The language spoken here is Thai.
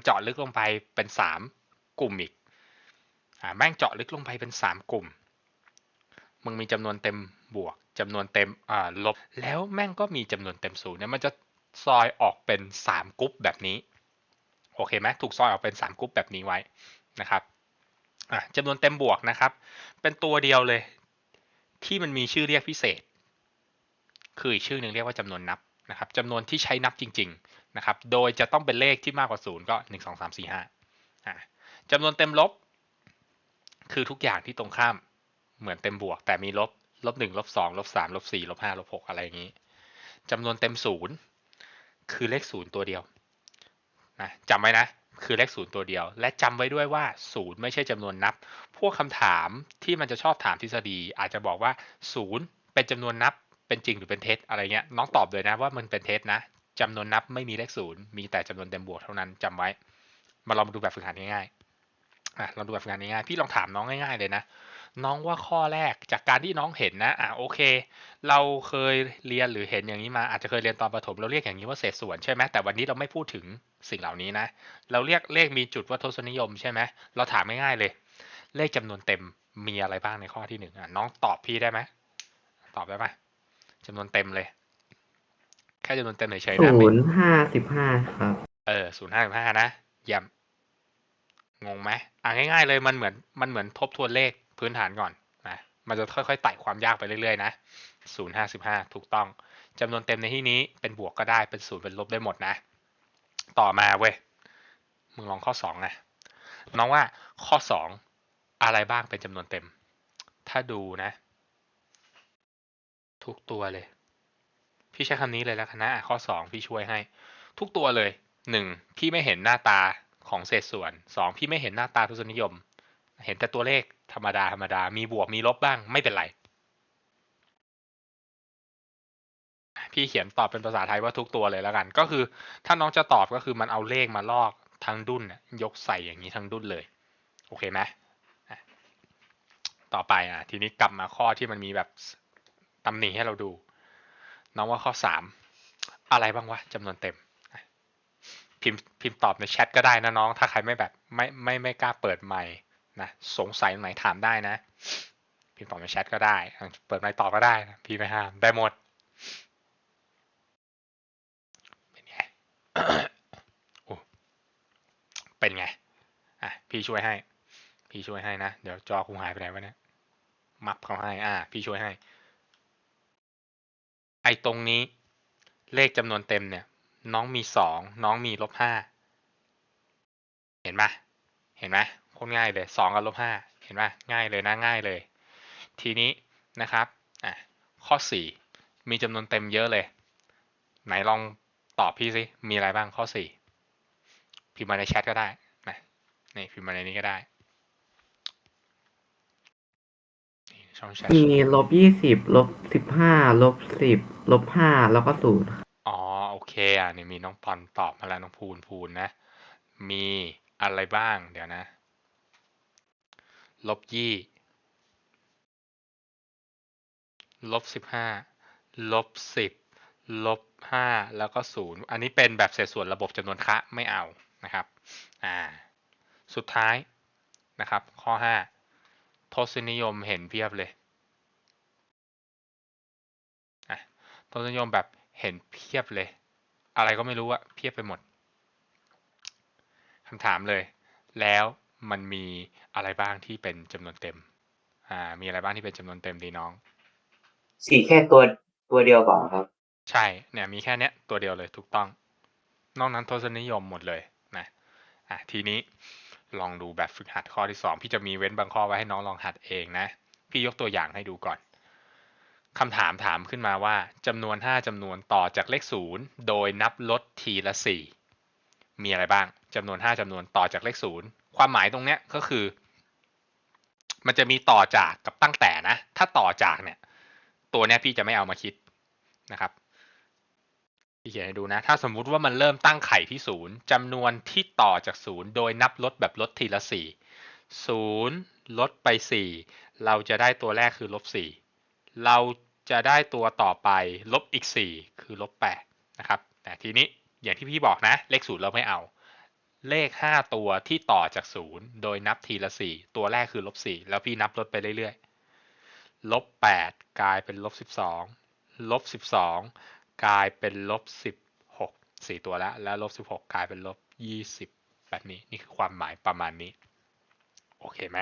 มันเจาะลึกลงไปเป็นสามกลุ่มอีกอ่าแม่งเจาะลึกลงไปเป็นสามกลุ่ม มึงมีจำนวนเต็มบวกจำนวนเต็มอ่าลบ แล้วแม่งก็มีจำนวนเต็มศูนย์เนี่ยมันจะซอยออกเป็นสามกลุ่มแบบนี้ โอเคไหมถูกซอยออกเป็นสามกลุ่มแบบนี้ไว้นะครับอะจำนวนเต็มบวกนะครับ เป็นตัวเดียวเลยที่มันมีชื่อเรียกพิเศษ คืออีกชื่อหนึ่งเรียกว่าจำนวนนับ นะครับจำนวนที่ใช้นับจริงๆนะครับโดยจะต้องเป็นเลขที่มากกว่าศูนย์ก็หนึ่งสองสามสี่ห้าอะจำนวนเต็มลบ คือทุกอย่างที่ตรงข้ามเหมือนเต็มบวก แต่มีลบลบหนึ่งลบสองลบสามลบสี่ลบห้าลบหกอะไรอย่างนี้จำนวนเต็มศูนย์คือเลขศูนย์ตัวเดียวนะจำไว้นะคือเลขศูนย์ตัวเดียว และจำไว้ด้วยว่าศูนย์ไม่ใช่จำนวนนับ พวกคำถามที่มันจะชอบถามทฤษฎีอาจจะบอกว่าศูนย์เป็นจำนวนนับ เป็นจริงหรือเป็นเท็จอะไรเงี้ยน้องตอบเลยนะว่ามันเป็นเท็จนะจำนวนนับไม่มีเลขศูนย์มีแต่จำนวนเต็มบวกเท่านั้นจำไว้ มาลองมาดูแบบฝึกหัดง่ายๆอะลองดูแบบฝึกหัดง่ายๆพี่ลองถามน้องง่ายๆเลยนะน้องว่าข้อแรกจากการที่น้องเห็นนะอะโอเค เราเคยเรียนหรือเห็นอย่างนี้มาอาจจะเคยเรียนตอนประถมเราเรียกอย่างนี้ว่าเศษส่วนใช่ไหมแต่วันนี้เราไม่พูดถึงสิ่งเหล่านี้นะ เราเรียกเลขมีจุดว่าทศนิยมใช่ไหมเราถามง่ายๆเลย เลขจำนวนเต็มมีอะไรบ้างในข้อที่หนึ่งอะน้องตอบพี่ได้ไหมตอบได้ไหม จำนวนเต็มเลย แค่จำนวนเต็มเฉยๆนะศูไม่นย์ห้าสิบห้าครับ เออศูนย์ห้าสิบห้านะเยี่ยมงงไหมอะง่าย ๆ เลยมันเหมือนมันเหมือนทบทวนเลขพื้นฐานก่อนนะมันจะค่อยๆไต่ความยากไปเรื่อยๆนะศูนย์ห้าสิบห้าถูกต้องจำนวนเต็มในที่นี้เป็นบวกก็ได้เป็นศูนย์เป็นลบได้หมดนะ ต่อมาเว้ยมึงลองข้อสองนะน้องว่าข้อสองอะไรบ้างเป็นจำนวนเต็ม ถ้าดูนะ ทุกตัวเลย พี่ใช้คำนี้เลยแล้วกันะข้อสองพี่ช่วยให้ ทุกตัวเลยหนึ่งพี่ไม่เห็นหน้าตาของเศษส่วนสองพี่ไม่เห็นหน้าตาทศนิยม เห็นแต่ตัวเลขธรรมดาธรรมดา มีบวกมีลบบ้างไม่เป็นไร พี่เขียนตอบเป็นภาษาไทยว่าทุกตัวเลยแล้วกัน ก็คือถ้าน้องจะตอบก็คือมันเอาเลขมาลอกทั้งดุนยกใส่อย่างนี้ทั้งดุนเลย โอเคไหมต่อไปอะทีนี้กลับมาข้อที่มันมีแบบ ตำหนิให้เราดู น้องว่าข้อสามอะไรบ้างวะจำนวนเต็ม พิมพ์พิมพ์ตอบในแชทก็ได้นะน้อง ถ้าใครไม่แบบไม่ไม่ไม่กล้าเปิดไมค์นะสงสัยตรงไหนถามได้นะ พิมพ์ตอบในแชทก็ได้ เปิดไมค์ตอบก็ได้นะพี่ไม่ห้ามได้หมดเป็นไงโอ้เป็นไงอะพี่ช่วยให้ พี่ช่วยให้นะ เดี๋ยวจอคงหายไปไหนวะเนี่ย มับเขาให้ อ่า พี่ช่วยให้ ไอ้ตรงนี้ เลขจำนวนเต็มเนี่ย น้องมีสองน้องมีลบห้าเห็นไหมเห็นไหมโคตรง่ายเลยสองกับลบห้าเห็นไหมง่ายเลยนะง่ายเลย ทีนี้นะครับอะข้อสี่มีจำนวนเต็มเยอะเลย ไหนลองตอบพี่สิมีอะไรบ้างข้อสี่พิมพ์มาในแชทก็ได้นะนี่พิมพ์มาในนี้ก็ได้นี่ ช่องแชทมีลบยี่สิบลบสิบห้าลบสิบลบห้าแล้วก็ศูนย์อ๋อโอเคอะนี่มีน้องปอนตอบมาแล้วน้องพูนพูนนะ มีอะไรบ้างเดี๋ยวนะ ลบยี่ลบสิบห้าลบสิบลบห้าแล้วก็ศูนย์อันนี้เป็นแบบเศษส่วนระบบจำนวนคะไม่เอานะครับ อ่า สุดท้ายนะครับ ข้อห้า ทศนิยมเห็นเพียบเลยอะทศนิยมแบบเห็นเพียบเลย อะไรก็ไม่รู้อะเพียบไปหมดคำถามเลย แล้วมันมีอะไรบ้างที่เป็นจำนวนเต็ม อ่า มีอะไรบ้างที่เป็นจำนวนเต็มดีน้องสี่แค่ตัวตัวเดียวก่อนครับ ใช่เนี่ยมีแค่เนี้ยตัวเดียวเลยถูกต้อง นอกนั้นทศนิยมหมดเลยนะอะทีนี้ ลองดูแบบฝึกหัดข้อที่สองพี่จะมีเว้นบางข้อไว้ให้น้องลองหัดเองนะ พี่ยกตัวอย่างให้ดูก่อนคำถามถามขึ้นมาว่าจำนวนห้าจำนวนต่อจากเลขศูนย์โดยนับลดทีละสี่มีอะไรบ้างจำนวนห้าจำนวนต่อจากเลขศูนย์ความหมายตรงเนี้ยก็คือ มันจะมีต่อจากกับตั้งแต่นะ ถ้าต่อจากเนี่ย ตัวเนี้ยพี่จะไม่เอามาคิดนะครับ พี่เขียนให้ดูนะ ถ้าสมมุติว่ามันเริ่มตั้งไข่ที่ศูนย์จำนวนที่ต่อจากศูนย์โดยนับลดแบบลดทีละสี่ศูนย์ลดไปสี่เราจะได้ตัวแรกคือลบสี่เราจะได้ตัวต่อไปลบอีกสี่คือลบแปดนะครับแต่ทีนี้อย่างที่พี่บอกนะ เลขศูนย์เราไม่เอา เลขห้าตัวที่ต่อจากศูนย์โดยนับทีละสี่ตัวแรกคือลบสี่แล้วพี่นับลดไปเรื่อยๆลบแปดกลายเป็นลบสิบสองลบสิบสอง กลายเป็นลบสิบหกสี่ตัวแล้ว แล้วลบสิบหกกลายเป็นลบยี่สิบแบบนี้นี่คือความหมายประมาณนี้ โอเคไหม